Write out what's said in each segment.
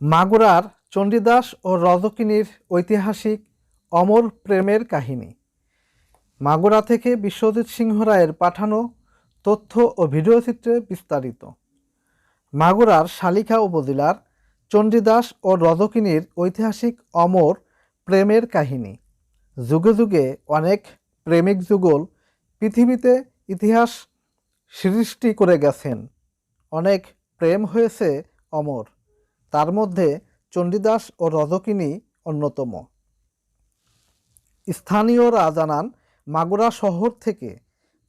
মাগুরার চণ্ডীদাস ও রজকিনীর ঐতিহাসিক অমর প্রেমের কাহিনী। মাগুরা থেকে বিশ্বজিৎ সিংহ রায়ের পাঠানো তথ্য ও ভিডিওচিত্রে বিস্তারিত। মাগুরার শালিখা উপজেলার চণ্ডীদাস ও রজকিনীর ঐতিহাসিক অমর প্রেমের কাহিনী। যুগে যুগে অনেক প্রেমিক যুগল পৃথিবীতে ইতিহাস সৃষ্টি করে গেছেন। অনেক প্রেম হয়েছে অমর। মধ্যে চণ্ডীদাস ও রজকিনী অন্যতম। স্থানীয়রা জানান, মাগুরা শহর থেকে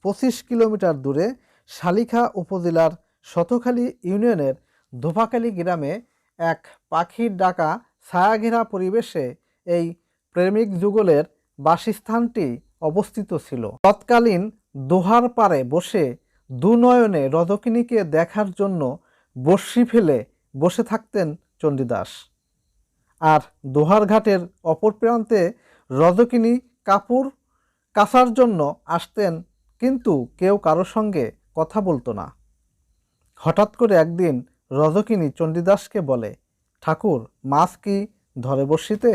পঁচিশ কিলোমিটার দূরে শালিখা উপজেলার শতখালী ইউনিয়নের ধোপাখালী গ্রামে এক পাখির ডাকা ছায়াঘেরা পরিবেশে এই প্রেমিক যুগলের বাসস্থানটি অবস্থিত ছিল। তৎকালীন দোহার পাড়ে বসে দুনয়নে রজকিনীকে দেখার জন্য বর্ষি ফেলে বসে থাকতেন চণ্ডীদাস আর দোহার ঘাটের অপর প্রান্তে রজকিনী কাপড় কাচার জন্য আসতেন, কিন্তু কেউ কারোর সঙ্গে কথা বলতো না। হঠাৎ করে একদিন রজকিনী চণ্ডীদাসকে বলে, ঠাকুর, মাছ কি ধরে বসিতে?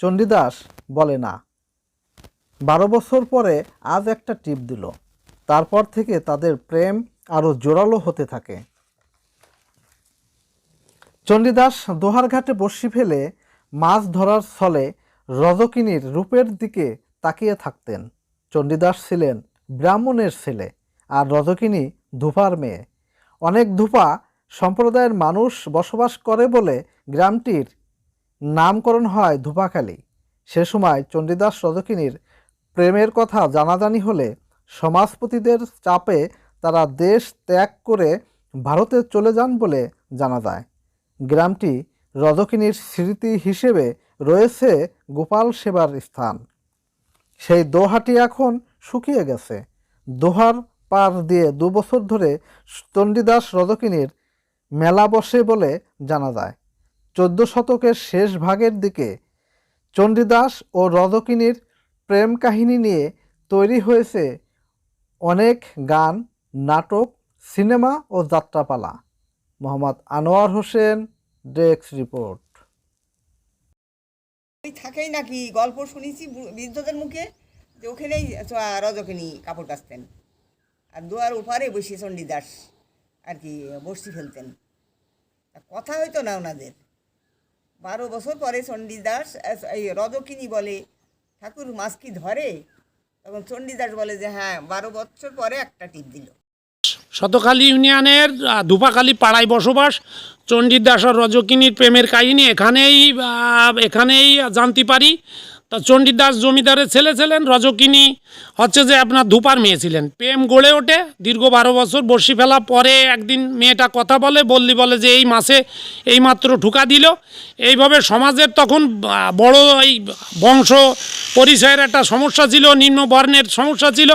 চণ্ডীদাস বলে, না। বারো বছর পরে আজ একটা টিপ দিল। তারপর থেকে তাদের প্রেম আরও জোরালো হতে থাকে। চণ্ডীদাস দোহারঘাটে বসি ফেলে মাছ ধরার ছলে রজকিনীর রূপের দিকে তাকিয়ে থাকতেন। চণ্ডীদাস ছিলেন ব্রাহ্মণের ছেলে আর রজকিনী ধূপার মেয়ে। অনেক ধূপা সম্প্রদায়ের মানুষ বসবাস করে বলে গ্রামটির নামকরণ হয় ধূপাখালী। সে সময় চণ্ডীদাস রজকিনীর প্রেমের কথা জানাজানি হলে সমাজপতিদের চাপে তারা দেশ ত্যাগ করে ভারতে চলে যান বলে জানা যায়। গ্রামটি রজকিনীর স্মৃতি হিসেবে রয়েছে গোপাল সেবার স্থান। সেই দোহাটি এখন শুকিয়ে গেছে। দোহার পার দিয়ে দু বছর ধরে চণ্ডীদাস রজকিনীর মেলা বসে বলে জানা যায়। চোদ্দ শতকের শেষ ভাগের দিকে চণ্ডীদাস ও রজকিনীর প্রেম কাহিনী নিয়ে তৈরি হয়েছে অনেক গান, নাটক, সিনেমা ও যাত্রাপালা। Mohammad Anwar Hossain desk report. থাকেই নাকি গল্প শুনেছি বৃদ্ধদের মুখে যে ওখানেই রজকিনী কাপড় কাচতেন। আর দুয়ার ওপারে বসে চণ্ডীদাস আর কি বসি ফেলতেন। কথা হইতো না ওনাদের। বারো বছর পরে চণ্ডীদাস আহ, এই রজকিনী বলে ঠাকুর মাছ কি ধরে? তখন চণ্ডীদাস বলে যে হ্যাঁ বারো বছর পরে একটা টিপ দিল। শতখালী ইউনিয়নের ধূপাখালী পাড়ায় বসবাস চণ্ডীদাস আর রজকিনীর প্রেমের কাহিনী এখানেই এখানেই জানতে পারি। তা চণ্ডীদাস জমিদারের ছেলে ছিলেন রজকিনী। হচ্ছে যে আপনার ধুপার মেয়ে ছিলেন। প্রেম গড়ে ওঠে, দীর্ঘ বারো বছর বর্ষি ফেলা পরে একদিন মেয়েটা কথা বলে, বললি বলে যে এই মাসে এইমাত্র ঠুকা দিল। এইভাবে সমাজের তখন বড় এই বংশ পরিচয়ের একটা সমস্যা ছিল, নিম্ন বর্ণের সমস্যা ছিল।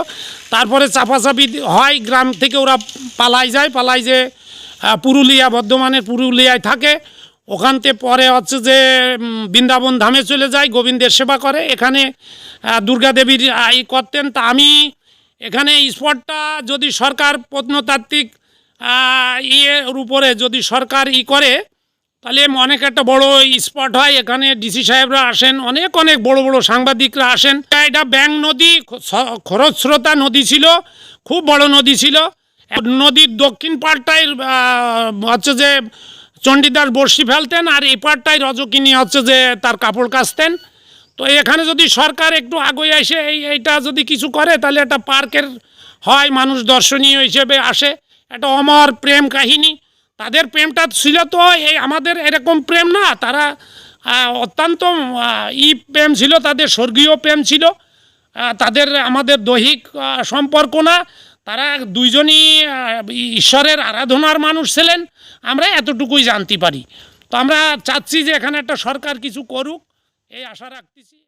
তারপরে চাপাচাপি হয়, গ্রাম থেকে ওরা পালাই যায়, পালাই যে পুরুলিয়া, বর্ধমানের পুরুলিয়ায় থাকে। ওখান থেকে পরে হচ্ছে যে বৃন্দাবন ধামে চলে যায়, গোবিন্দের সেবা করে। এখানে দুর্গা দেবীর ই করতেন। তা আমি এখানে স্পটটা যদি সরকার প্রত্নতাত্ত্বিক ইয়ের উপরে যদি সরকার ই করে, তাহলে অনেক একটা বড় স্পট হয়। এখানে ডিসি সাহেবরা আসেন, অনেক অনেক বড় বড় সাংবাদিকরা আসেন। এটা ব্যাং নদী খরস্রোতা নদী ছিল, খুব বড় নদী ছিল। নদীর দক্ষিণ পাড়টায় হচ্ছে যে চণ্ডীদাস বর্ষি ফেলতেন আর এই পাড়টায় রজকিনী হচ্ছে যে তার কাপড় কাচতেন। তো এখানে যদি সরকার একটু আগে এসে এই এইটা যদি কিছু করে, তাহলে একটা পার্কের হয়, মানুষ দর্শনীয় হিসেবে আসে। একটা অমর প্রেম কাহিনী। তাদের প্রেমটা ছিল তো এই আমাদের এরকম প্রেম না, তারা অত্যন্ত ই প্রেম ছিল, তাদের স্বর্গীয় প্রেম ছিল। তাদের আমাদের দৈহিক সম্পর্ক না। তারা দুইজনই ঈশ্বরের আরাধনার মানুষ ছিলেন। আমরা এতটুকুই জানতে পারি। তো আমরা চাচ্ছি যে এখানে একটা সরকার কিছু করুক, এই আশা রাখতেছি।